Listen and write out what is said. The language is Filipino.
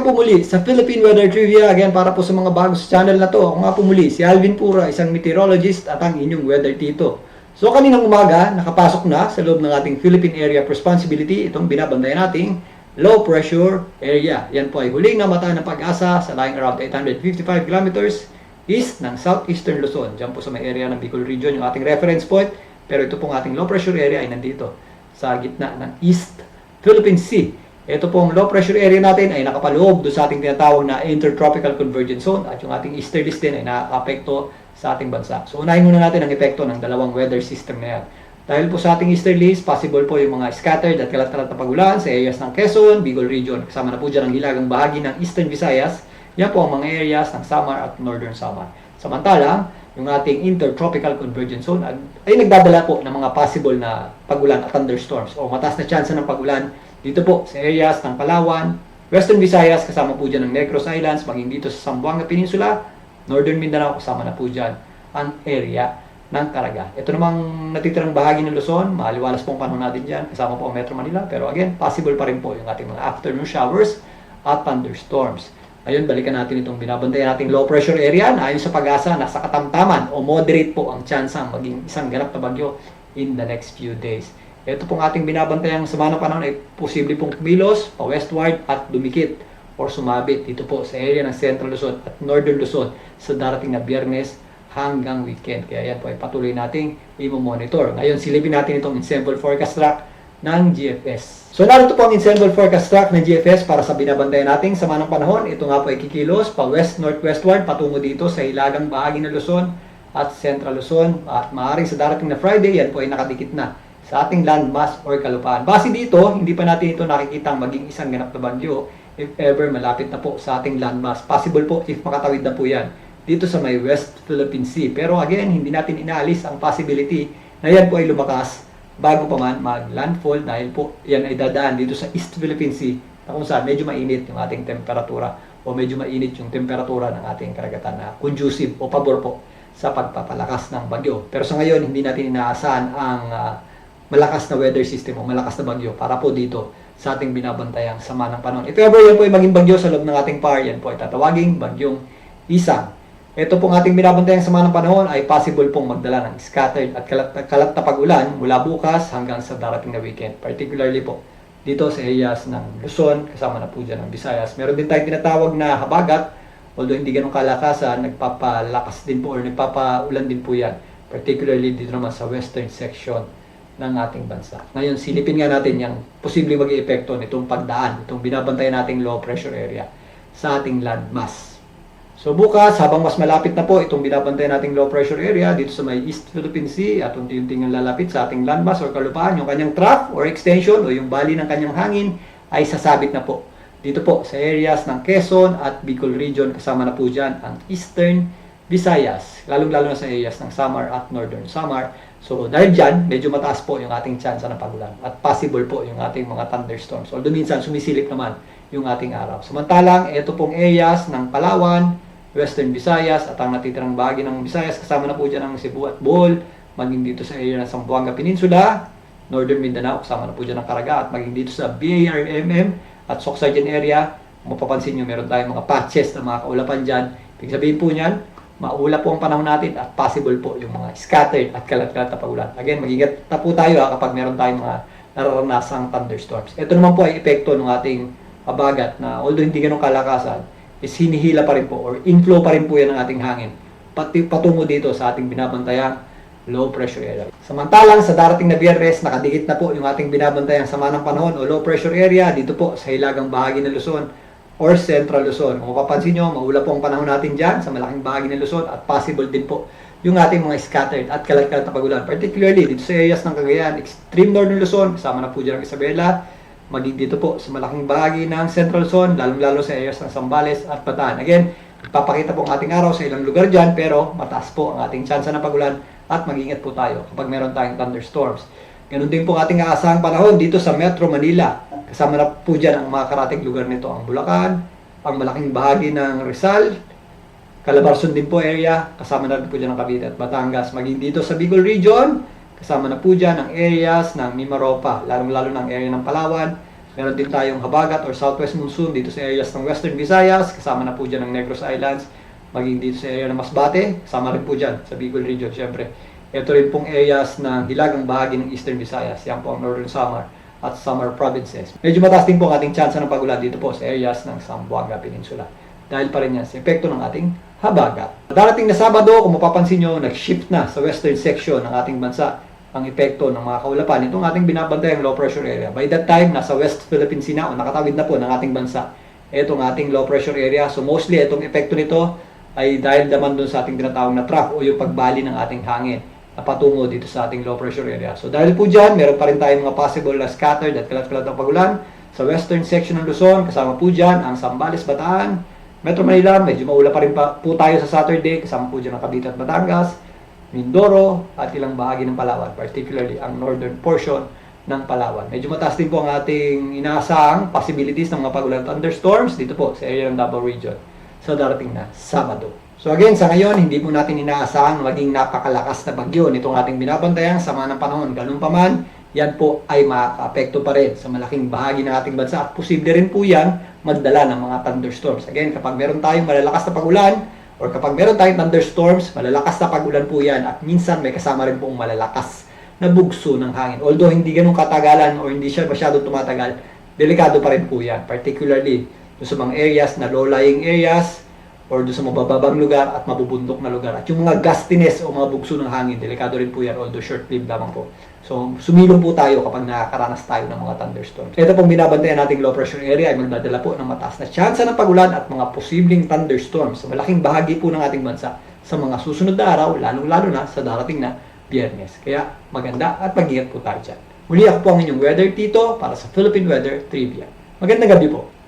Welcome po muli sa Philippine Weather Trivia. Again, para po sa mga bago sa channel na to. Ako nga po muli, si Alvin Pura, isang meteorologist at ang inyong weather tito. So kaninang umaga, nakapasok na sa loob ng ating Philippine Area of Responsibility itong binabandayan nating low pressure area. Yan po ay huling namata ng pag-asa sa lying around 855 kilometers east ng southeastern Luzon. Diyan po sa may area ng Bicol Region yung ating reference point. Pero ito pong ating low pressure area ay nandito sa gitna ng East Philippine Sea. Ito pong low pressure area natin ay nakapaloob doon sa ating tinatawag na intertropical convergence zone at yung ating easterlies din ay nakakapekto sa ating bansa. So unahin muna natin ang epekto ng dalawang weather system na yan. Dahil po sa ating easterlies, possible po yung mga scattered at kalat-kalat na pagulan sa areas ng Quezon, Bicol Region. Kasama na po dyan ang hilagang bahagi ng Eastern Visayas. Yan po ang mga areas ng Samar at Northern Samar. Samantalang, yung ating intertropical convergence zone ay nagdadala po ng mga possible na pagulan at thunderstorms o mataas na chance ng pagulan dito po sa areas ng Palawan, Western Visayas, kasama po dyan ng Negros Islands, maging dito sa Zamboanga Peninsula, Northern Mindanao, kasama na po dyan ang area ng Caraga. Ito namang natitirang bahagi ng Luzon, maaliwalas pong panahon natin dyan, kasama po ang Metro Manila, pero again, possible pa rin po yung ating mga afternoon showers at thunderstorms. Ayun, balikan natin itong binabantayan nating low pressure area na ayon sa pag-asa, nasa katamtaman o moderate po ang chance ang maging isang ganap na bagyo in the next few days. Ito pong ating binabantayang sama ng panahon ay posible pong kumilos, pa-westward at dumikit or sumabit dito po sa area ng Central Luzon at Northern Luzon sa darating na biyernes hanggang weekend. Kaya yan po ay patuloy nating i-monitor. Ngayon, silipin natin itong ensemble forecast track ng GFS. So narito po ang ensemble forecast track ng GFS para sa binabantayan nating sama ng panahon. Ito nga po ay kikilos pa west-northwestward patungo dito sa hilagang bahagi ng Luzon at Central Luzon at maaaring sa darating na Friday yan po ay nakadikit na sa ating landmass or kalupaan. Base dito, hindi pa natin ito nakikitang maging isang ganap na bagyo if ever malapit na po sa ating landmass. Possible po if makatawid na po yan dito sa may West Philippine Sea. Pero again, hindi natin inaalis ang possibility na yan po ay lumakas bago pa man mag-landfall dahil po yan ay dadaan dito sa East Philippine Sea na kung saan medyo mainit yung ating temperatura o medyo mainit yung temperatura ng ating karagatan na conducive o pabor po sa pagpapalakas ng bagyo. Pero sa ngayon, hindi natin inaasahan ang uh, malakas na weather system o malakas na bagyo para po dito sa ating binabantayang sama ng panahon. If ever yan po ay maging bagyo sa loob ng ating par, yan po ay tatawaging bagyong isang. Ito pong ating binabantayang sama ng panahon ay possible pong magdala ng scattered at kalat, kalat na pag-ulan mula bukas hanggang sa darating na weekend. Particularly po dito sa areas ng Luzon, kasama na po dyan ng Visayas. Meron din tayong tinatawag na habagat, although hindi ganun kalakasan, nagpapalakas din po or nagpapaulan din po yan. Particularly dito naman sa western section ng ating bansa. Ngayon, silipin nga natin yung posibleng mag epekto nitong pagdaan, itong binabantayan nating low pressure area sa ating landmass. So bukas, habang mas malapit na po itong binabantayan nating low pressure area dito sa may East Philippine Sea at unti-unti nga lalapit sa ating landmass or kalupaan, yung kanyang trough or extension o yung bali ng kanyang hangin ay sasabit na po. Dito po sa areas ng Quezon at Bicol Region, kasama na po dyan ang Eastern Visayas, lalong-lalo na sa areas ng Samar at Northern Samar. So dahil dyan, medyo mataas po yung ating chance ng pagulan at possible po yung ating mga thunderstorms. Although minsan sumisilip naman yung ating araw. Samantalang, ito pong areas ng Palawan, Western Visayas at ang natitirang bahagi ng Visayas, kasama na po dyan ang Cebu at Bohol, maging dito sa area ng Zamboanga Peninsula, Northern Mindanao, kasama na po dyan ang Caraga, at maging dito sa BARMM at Soksajan area, mapapansin nyo, meron tayong mga patches na mga kaulapan dyan. Ibig sabihin po niyan, maula po ang panahon natin at possible po yung mga scattered at kalat-kalat na pagulan. Again, mag-ingat po tayo ha, kapag meron tayong mga nararanasang thunderstorms. Ito naman po ay epekto ng ating abagat na although hindi ganun kalakasan, is hinihila pa rin po or inflow pa rin po yan ng ating hangin pati patungo dito sa ating binabantayang low pressure area. Samantalang sa darating na biyernes, nakadikit na po yung ating binabantayang sama ng panahon o low pressure area dito po sa hilagang bahagi ng Luzon or Central Luzon. Kung mapapansin nyo, maula po ang panahon natin dyan sa malaking bahagi ng Luzon at possible din po yung ating mga scattered at kalat-kalat na pagulan. Particularly dito sa areas ng Cagayan, extreme northern Luzon, kasama na po dyan ang Isabela, maging dito po sa malaking bahagi ng Central Zone, lalong-lalo sa areas ng Sambales at Bataan. Again, papakita po ang ating araw sa ilang lugar dyan, pero mataas po ang ating tsansa ng pagulan at mag-ingat po tayo kapag meron tayong thunderstorms. Ganun din po ang ating aasahang panahon dito sa Metro Manila. Kasama na po dyan ang mga karating lugar nito, ang Bulacan, ang malaking bahagi ng Rizal, Calabarzon din po area, kasama na rin po dyan ang Cavite at Batangas. Maging dito sa Bicol Region, Kasama na po dyan ang areas ng Mimaropa, lalong-lalo ng area ng Palawan, Meron din tayong habagat or southwest monsoon dito sa areas ng Western Visayas, kasama na po dyan ng Negros Islands, maging dito sa area ng Masbate, kasama rin po dyan sa Bicol region, syempre. Ito rin pong areas ng hilagang bahagi ng Eastern Visayas, yan po ang Northern Samar at Samar provinces. Medyo mataas din po ang ating chance ng pagulan dito po sa areas ng Zamboanga Peninsula. Dahil pa rin yan sa epekto ng ating habagat. Darating na Sabado, kung mapapansin nyo, nag-shift na sa western section ng ating bansa ang epekto ng mga kaulapan. Itong ating binabantayang low pressure area. By that time, nasa West Philippine Sea na o nakatawid na po ng ating bansa. Itong ating low pressure area. So mostly, itong epekto nito ay dahil naman dun sa ating tinatawag na trough o yung pagbali ng ating hangin na patungo dito sa ating low pressure area. So dahil po dyan, meron pa rin tayong mga possible na scattered at kalat-kalat ng pagulan sa western section ng Luzon. Kasama po dyan ang Sambales, Bataan, Metro Manila. Medyo maula pa rin pa po tayo sa Saturday. Kasama po dyan ang Cavite at Batangas. Mindoro at ilang bahagi ng Palawan, particularly ang northern portion ng Palawan. Medyo mataas din po ang ating inaasahang possibilities ng mga pagulan thunderstorms dito po sa area ng Davao Region sa darating na Sabado. So again, sa ngayon, hindi po natin inaasahang maging napakalakas na bagyo nitong ating binabantayan sama ng panahon. Ganun pa man, yan po ay makaka-apekto pa rin sa malaking bahagi ng ating bansa at posible rin po yan magdala ng mga thunderstorms. Again, kapag meron tayong malalakas na pagulan, or kapag meron tayong thunderstorms, malalakas na pag-ulan po yan at minsan may kasama rin pong malalakas na bugso ng hangin. Although hindi ganun katagalan or hindi siya masyado tumatagal, delikado pa rin po yan. Particularly sa mga areas na low-lying areas or doon sa mabababang lugar at mabubundok na lugar. At yung mga gustiness o mga bugso ng hangin, delikado rin po yan although short-lived lamang po. So, sumilong po tayo kapag nakakaranas tayo ng mga thunderstorms. Ito pong binabantayan nating low pressure area ay magdadala po ng mataas na tsansa ng pagulan at mga posibleng thunderstorms sa malaking bahagi po ng ating bansa sa mga susunod na araw, lalong-lalo na sa darating na biyernes. Kaya maganda at mag-ingat po tayo dyan. Muli ako po ang inyong weather tito para sa Philippine Weather Trivia. Magandang gabi po.